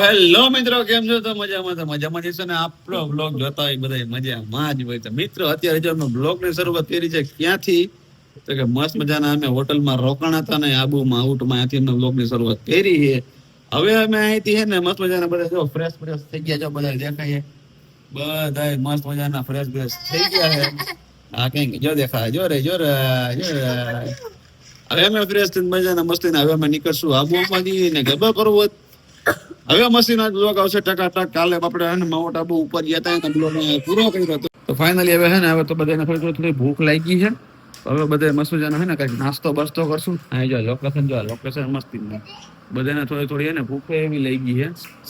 Hello મિત્રો, કેમ છો? તો મજામાં તો મજામાં જશો ને આપણો બ્લોગ જોતા હોય બધા મજામાં જ હોય તો મિત્રો, અત્યારે જો અમે બ્લોગની શરૂઆત કરી છે, ક્યાંથી? તો કે મસ્ત મજાના અમે હોટલમાં રોકાણ હતા ને આબુમાં, આઉટમાં ત્યાંથી અમે બ્લોગની શરૂઆત કરી છે. હવે અમે અહીંથી હે ને મસ્ત મજાના બધા જો ફ્રેશ ફ્રેશ થઈ ગયા છો બધા દેખાય. બધા મસ્ત મજાના ફ્રેશ ફ્રેશ થઈ ગયા છે. આ કંઈક જો દેખાય, જો રે જો રે જો રે. હવે અમે ફ્રેશ મજાના મસ્તીના, હવે અમે નીકળશું આબુમાં અંબાજી ને ગરબા પર્વત હવે મશીન આજ બ્લોગ આવશે ટકા ટક. કાલે આપણે હે ને આબુ ઉપર ગયા હતા એને પૂરો કર્યો હતો. તો ફાઇનલી હવે હે ને, હવે તો બધાને થોડી થોડી ભૂખ લાગી છે. હવે બધા મસ્ત મજાનો હે ને કંઈક નાસ્તો બસ્તો કરશું. અહીં જો લોકેશન જો લોકેશન મસ્તી ને બધાને થોડી થોડી હે ને ભૂખ એવી લઈ ગઈ છે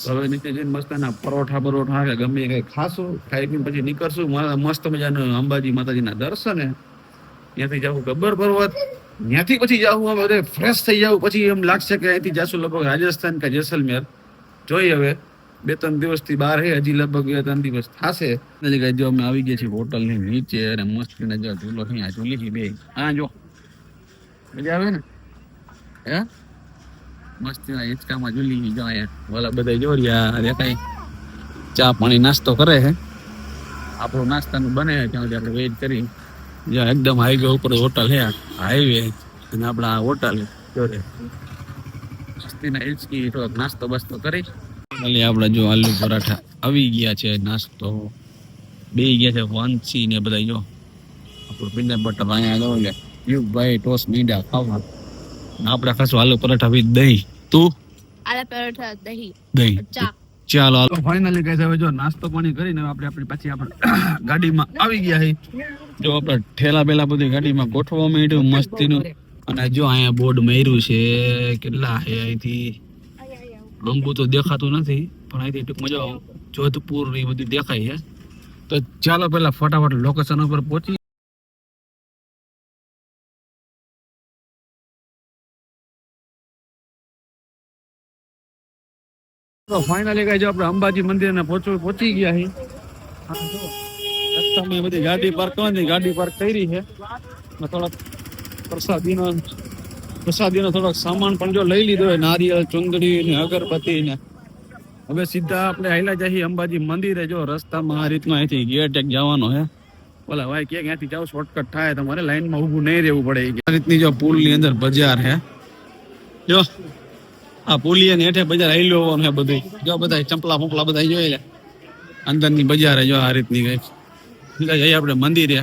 હવે નીચે જઈને મસ્ત ના પરોઠા પરોઠા કે ગમે કઈ ખાશું. ખાઈ પીને પછી નીકળશું. મસ્ત મજાનું અંબાજી માતાજીના દર્શને. ત્યાંથી જવું ગબ્બર પર્વત, ત્યાંથી પછી જાવું હવે ફ્રેશ થઈ જાવ પછી એમ લાગશે કે અહીંથી જાશું લગભગ રાજસ્થાન કે જેસલમેર. જોઈએ હવે, બે ત્રણ દિવસથી બહાર હે, હજી લગભગ બે ત્રણ દિવસ થશે. એટલે જો અમે આવી ગયા છીએ હોટલની નીચે, અને મસ્ત ને જો ઝૂલો અહીંયા ઝૂલી છે બે. હા, જો. મજા આવે ને? હે? મસ્ત હિંચકામાં ઝૂલી જો અહીંયા. ઓલા બધા જો રહ્યા દેખાય ચા પાણી નાસ્તો કરે છે આપણું નાસ્તાનું બને, ત્યાં સુધી આપણે વેઇટ કરી. એકદમ હાઈવે ઉપર હોટલ હે હાઈવે અને આપણા આ હોટલ થોડોક નાસ્તો બસ્તો કરી. એટલે આપણે જો આલુ પરાઠા આવી ગયા છે નાસ્તો. બે ગયા છે વાંચી ને બધા જો. આપણું પીનટ બટર અહીંયા જો લે યુગભાઈ ટોસ મીંડા ખાવા. આપણે ખાસું આલુ પરાઠા વિથ દહીં. તું? આલુ પરાઠા દહીં. દહીં. ચા. ચાલો તો ફાઇનલી કઈ હવે જો નાસ્તો પાણી કરીને આપણે આપણી પાછી આપણે ગાડીમાં આવી ગયા છે જો આપણે ઠેલા બેલા બધી ગાડીમાં ગોઠવવા માંડ્યું મસ્તીનું. અને જો અહીંયા બોર્ડ મેર્યું છે કેટલા છે અહીંથી? લંબુ તો દેખાતું નથી પણ અહીંથી ટૂંક મજા જોધપુર એ બધું દેખાય છે. તો ચાલો પેલા ફટાફટ લોકેશન ઉપર પહોંચી તો ફાઇનલી કઈ આપણે અંબાજી મંદિર ને પહોંચવું પહોંચી ગયા છીએ. રસ્તામાં બધી ગાડી પાર્ક કરવાની ગાડી પાર્ક કરી છે. થોડાક પ્રસાદીનો પ્રસાદીનો થોડોક સામાન પણ જો લઈ લીધો હોય નારિયેળ ચુંદડી ને અગરબત્તી ને. હવે સીધા આપણે આયલા જઈએ અંબાજી મંદિરે. જો રસ્તામાં આ રીતનો અહીંથી ગેટ એક જવાનો છે. બોલા ભાઈ ક્યાંક અહીંયાથી જાવ શોર્ટકટ થાય તમારે. લાઈનમાં ઊભું નહીં રહેવું પડે. આ રીતની જો પુલની અંદર બજાર છે. જો. આ પુલિયા ને હેઠે બજાર હાલ્યો હોવાનું છે બધું જો બધા ચંપલા ફોપલા બધા જોઈ લે. અંદરની બજાર જો આ રીતની કઈ. બીજા જઈએ આપણે મંદિરે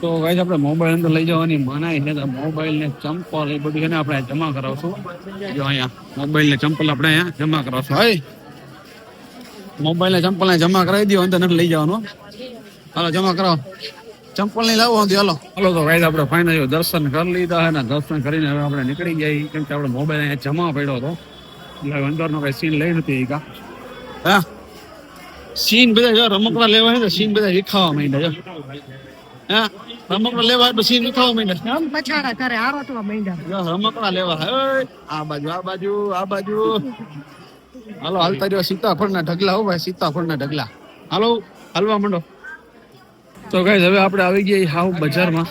તો ગાઈસ આપણે મોબાઈલ અંદર લઈ જવાની મનાય છે. મોબાઈલ ને ચંપલ એ બધું છે આપણે જમા કરાવશું. જો અહીંયા મોબાઈલ ને ચંપલ આપણે અહીંયા જમા કરાવશું. હાય. મોબાઈલ ને ચંપલ ને જમા કરાવી દો અંદર નથી લઈ જવાનું. હાલો, જમા કરાવો. ચંપલ નહીં લાવો હતી હાલો. હાલો તો ગાઈસ આપણે ફાઇનલ દર્શન કરી લીધા છે ને દર્શન કરીને હવે આપણે નીકળી જઈએ કેમ કે આપણે મોબાઈલ અહીંયા જમા પડ્યો હતો. એટલે અંદરનો કઈ સીન લઈ નથી કા હા. સીન બધા જો રમકડા લેવા હોય તો સીન બધા વિખાવા માંડ્યા જો. હા રમકડા લેવા તો સીન વિખાવા માંડ્યા રમ પછાડા કરે આરોટવા માંડ્યા જો રમકડા લેવા હે આ બાજુ આ બાજુ આ બાજુ. હાલો હાલતા રહ્યો સીતાફળના ઢગલા હો ભાઈ સીતાફળના ઢગલા. હાલો હાલવા માંડો. તો ગાઈસ હવે આપણે આવી ગયા હાવ બજારમાં.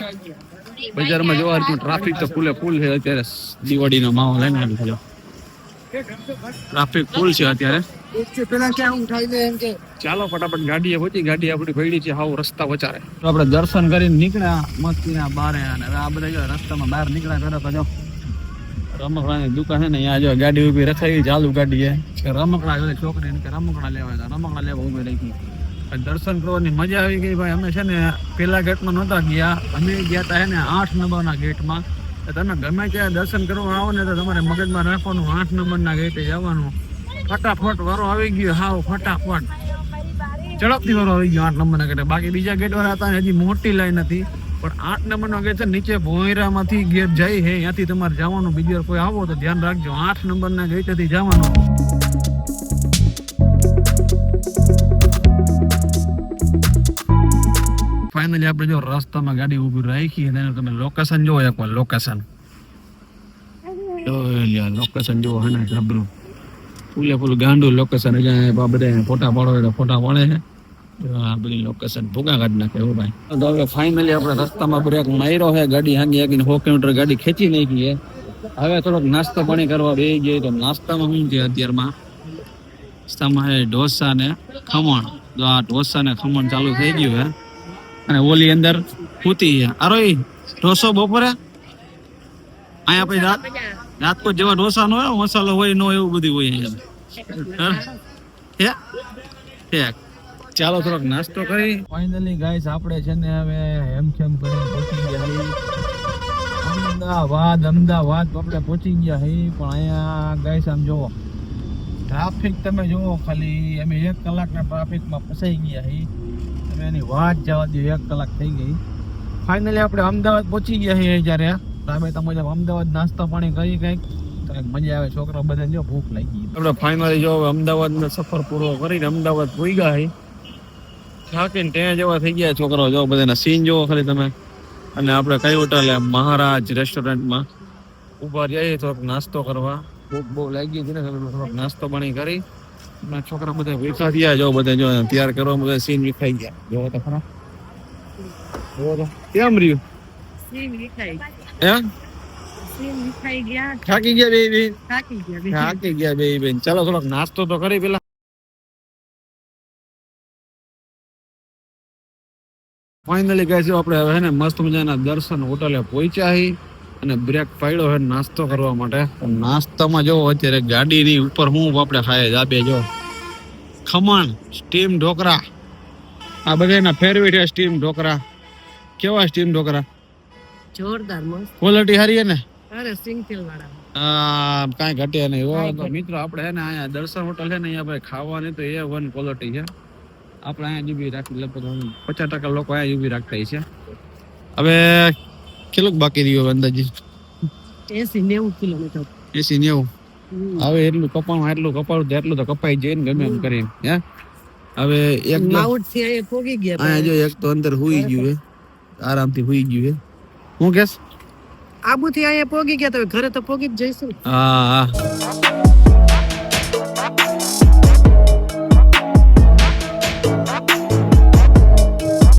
બજારમાં જોવા રીતનું ટ્રાફિક તો ફૂલે ફૂલ છે અત્યારે. દિવાળીનો માહોલ હે ને જો ટ્રાફિક ફૂલ છે અત્યારે. ચાલો ફટાફટ ગાડીએ પહોંચી, ગાડી આપણી ભેડી છે, હાવ રસ્તા વચારે તો આપણે દર્શન કરીને નીકળ્યા, મસ્તીના બારે અને આ બધા રસ્તામાં બહાર નીકળ્યા તરત જો. રમકડાની દુકાન છે ને, અહીંયા જો ગાડી ઊભી રખાઈ, ચાલુ ગાડી છે. રમકડા કે રમકડા લેવા રમકડા લેવા ઊભી રાખી. દર્શન કરવાની મજા આવી ગઈ ભાઈ. અમે છે ને પેલા ગેટમાં નહોતા ગયા. અમે ગયા હતા ને આઠ નંબરના ગેટમાં. તમે ગમે ત્યાં દર્શન કરવા આવો ને તો તમારે મગજમાં રાખવાનું આઠ નંબરના ગેટે જવાનું. ફટાફટ વારો આવી ગયો. હાવ ફટાફટ. ઝડપથી વારો આવી ગયો આઠ નંબરના ગેટે. બાકી બીજા ગેટ વાળા હતા હજી મોટી લાઈન હતી. પણ આઠ નંબરનો ગેટ છે નીચે ભોયરામાંથી ગેટ જાય છે ત્યાંથી તમારે જવાનું બીજી વાર કોઈ આવો તો ધ્યાન રાખજો. આઠ નંબરના ગેટેથી જવાનું. ફાઇનલી આપણે જો રસ્તામાં ગાડી ઊભી રાખી અને તમે લોકેશન જોવો એકવાર લોકેશન લોકેશન જોવો હે ને, જબરું. ફૂલે ફૂલ ગાંડું લોકેશન અહીંયા બધા ફોટા પાડો એટલે ફોટા પડે છે. આ બધી લોકેશન ભૂગા કાઢ નાખે એવું ભાઈ. તો હવે ફાઇનલી આપણે રસ્તામાં બ્રેક માર્યો છે, ગાડી હાંગી હાંગીને સો કિલોમીટર ગાડી ખેંચી નાખી છે. હવે થોડોક નાસ્તો પાણી કરવા બે જઈએ તો નાસ્તામાં શું છે અત્યારમાં? નાસ્તામાં છે ઢોસા ને ખમણ. તો આ ઢોસા ને ખમણ ચાલુ થઈ ગયું હે અને ઓલી અંદર પૂતી છે. અરે ઢોસો બપોરે? અહીંયા પછી રાત રાજકોટ જેવા ઢોસા નો હોય મસાલો હોય નો એવું બધું હોય અહીંયા. ચાલો થોડોક નાસ્તો કરી. ફાઇનલી ગાઈસ આપણે છે ને હવે હેમખેમ કરીને પહોંચી ગયા અમદાવાદ અમદાવાદ આપણે પહોંચી ગયા હી પણ અહીંયા ગાઈસ આમ જોવો ટ્રાફિક તમે જુઓ ખાલી અમે એક કલાકના ટ્રાફિકમાં ફસાઈ ગયા હી. તમે એની વાત જવા દો એક કલાક થઈ ગઈ. ફાઇનલી આપણે અમદાવાદ પહોંચી ગયા છીએ જ્યારે. તમે તમે અમદાવાદ નાસ્તો પાણી કરી કંઈક. મજા આવે, છોકરા બધા જો ભૂખ લાગી આપણે ફાઇનલી જો અમદાવાદનો સફર પૂરો કરીને અમદાવાદ પહોંચી ગયા હી થાકીને ત્યાં થઈ ગયા છોકરાઓ જો બધાના સીન જોવો ખાલી તમે. અને આપણે કઈ મહારાજ રેસ્ટોરન્ટમાં ઊભા જઈએ થોડોક નાસ્તો કરવા. ભૂખ બહુ લાગી હતી ને, થોડોક નાસ્તો પાણી કરી. છોકરા બધા વેચા થયા જો બધા જો તૈયાર કરવા બધા સીન વિખાઈ ગયા. જોવો તો ખરા. જોવો તો. કેમ રહ્યું? સીન વિખાઈ થાકી ગયા થાકી ગયા બેન ચાલો થોડોક નાસ્તો તો કરી પેલા. ફાઇનલી કહે છે આપણે હવે ને મસ્ત મજાના દર્શન હોટલે પહોંચ્યા હી. અને બ્રેક પાડ્યો છે નાસ્તો કરવા માટે. નાસ્તામાં જો અત્યારે ગાડીની ઉપર હું આપણે ખાય આપે જો. ખમણ સ્ટીમ ઢોકરા. આ બધાના ફેરવી છે સ્ટીમ ઢોકરા. કેવા સ્ટીમ ઢોકરા? જોરદાર મસ્ત. ક્વોલિટી સારી છે ને? અરે સિંગ વાળા. આ કાંઈ ઘટે નહીં હો. તો મિત્રો આપણે હે ને અહીંયા દર્શન હોટલ છે ને અહીંયા ભાઈ ખાવાની તો એ વન ક્વોલિટી છે. આપણે અહીંયા જ ઊભી રાખી લગભગ પચાસ ટકા લોકો અહીંયા જ ઊભી રાખતા છે. હવે કેટલુંક બાકી રહ્યો અંદાજી? એસી નેવું કિલોમીટર. એસી નેવું? હવે એટલું કપાણું એટલું કપાણું તો એટલું તો કપાઈ જાય ને ગમે એમ કરીને હે? હવે એક માઉટથી અહીંયા પોગી ગયા અહીંયા જો એક તો અંદર હુઈ ગયું હે. આરામથી હુઈ ગયું હે. હું કેસ? આબુ થી અહીંયા પોગી ગયા તો ઘરે તો પોગી જ જઈશું. હા હા.